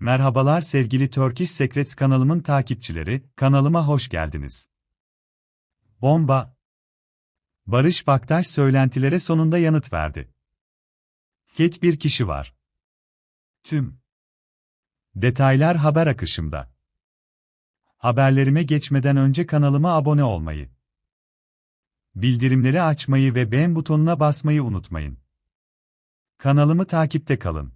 Merhabalar sevgili Turkish Secrets kanalımın takipçileri, kanalıma hoş geldiniz. Bomba! Barış Baktaş söylentilere sonunda yanıt verdi. Tek bir kişi var. Tüm. Detaylar haber akışımda. Haberlerime geçmeden önce kanalıma abone olmayı, bildirimleri açmayı ve beğen butonuna basmayı unutmayın. Kanalımı takipte kalın.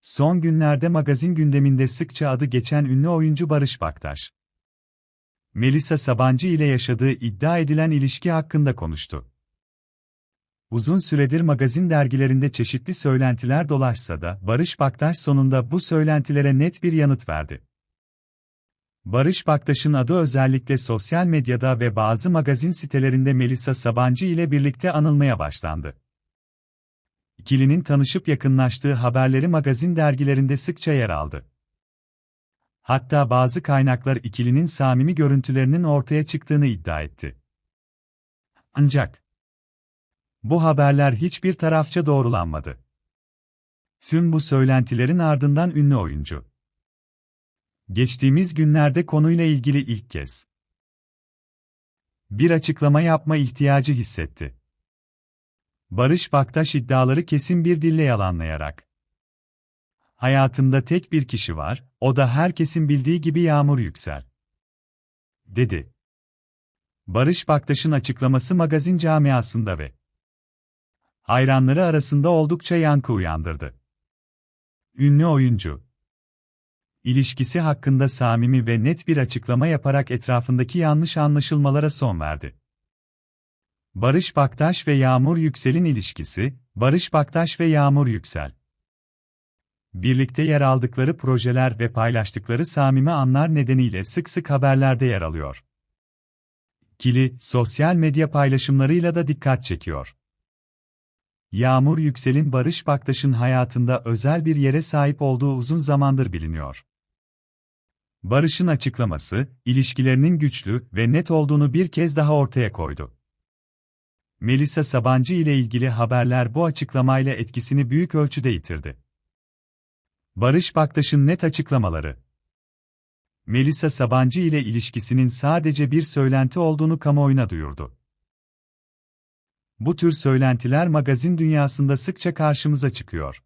Son günlerde magazin gündeminde sıkça adı geçen ünlü oyuncu Barış Baktaş. Melisa Sabancı ile yaşadığı iddia edilen ilişki hakkında konuştu. Uzun süredir magazin dergilerinde çeşitli söylentiler dolaşsa da Barış Baktaş sonunda bu söylentilere net bir yanıt verdi. Barış Baktaş'ın adı özellikle sosyal medyada ve bazı magazin sitelerinde Melisa Sabancı ile birlikte anılmaya başlandı. İkilinin tanışıp yakınlaştığı haberleri magazin dergilerinde sıkça yer aldı. Hatta bazı kaynaklar ikilinin samimi görüntülerinin ortaya çıktığını iddia etti. Ancak bu haberler hiçbir tarafça doğrulanmadı. Tüm bu söylentilerin ardından ünlü oyuncu geçtiğimiz günlerde konuyla ilgili ilk kez bir açıklama yapma ihtiyacı hissetti. Barış Baktaş iddiaları kesin bir dille yalanlayarak. Hayatımda tek bir kişi var, o da herkesin bildiği gibi Yağmur Yüksel. Dedi. Barış Baktaş'ın açıklaması magazin camiasında ve hayranları arasında oldukça yankı uyandırdı. Ünlü oyuncu, ilişkisi hakkında samimi ve net bir açıklama yaparak etrafındaki yanlış anlaşılmalara son verdi. Barış Baktaş ve Yağmur Yüksel'in ilişkisi, Barış Baktaş ve Yağmur Yüksel. Birlikte yer aldıkları projeler ve paylaştıkları samimi anlar nedeniyle sık sık haberlerde yer alıyor. Kili, sosyal medya paylaşımlarıyla da dikkat çekiyor. Yağmur Yüksel'in Barış Baktaş'ın hayatında özel bir yere sahip olduğu uzun zamandır biliniyor. Barış'ın açıklaması, ilişkilerinin güçlü ve net olduğunu bir kez daha ortaya koydu. Melisa Sabancı ile ilgili haberler bu açıklamayla etkisini büyük ölçüde yitirdi. Barış Baktaş'ın net açıklamaları. Melisa Sabancı ile ilişkisinin sadece bir söylenti olduğunu kamuoyuna duyurdu. Bu tür söylentiler magazin dünyasında sıkça karşımıza çıkıyor.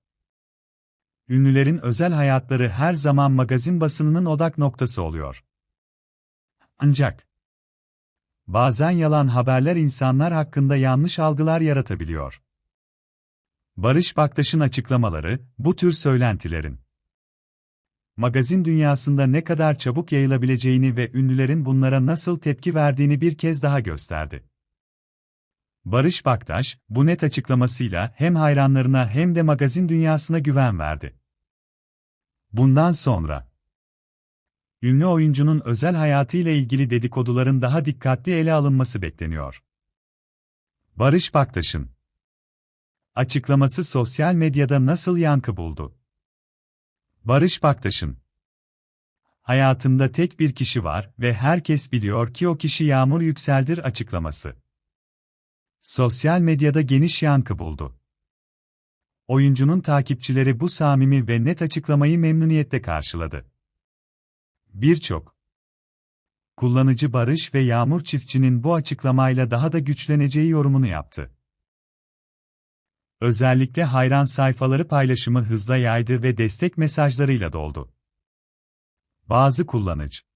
Ünlülerin özel hayatları her zaman magazin basınının odak noktası oluyor. Ancak Bazen yalan haberler insanlar hakkında yanlış algılar yaratabiliyor. Barış Baktaş'ın açıklamaları, bu tür söylentilerin magazin dünyasında ne kadar çabuk yayılabileceğini ve ünlülerin bunlara nasıl tepki verdiğini bir kez daha gösterdi. Barış Baktaş, bu net açıklamasıyla hem hayranlarına hem de magazin dünyasına güven verdi. Bundan sonra ünlü oyuncunun özel hayatıyla ilgili dedikoduların daha dikkatli ele alınması bekleniyor. Barış Baktaş'ın açıklaması sosyal medyada nasıl yankı buldu? Barış Baktaş'ın hayatımda tek bir kişi var ve herkes biliyor ki o kişi Yağmur Yükseldir açıklaması. Sosyal medyada geniş yankı buldu. Oyuncunun takipçileri bu samimi ve net açıklamayı memnuniyetle karşıladı. Birçok kullanıcı Barış ve Yağmur çiftçinin bu açıklamayla daha da güçleneceği yorumunu yaptı. Özellikle hayran sayfaları paylaşımı hızla yaydı ve destek mesajlarıyla doldu. Bazı kullanıcı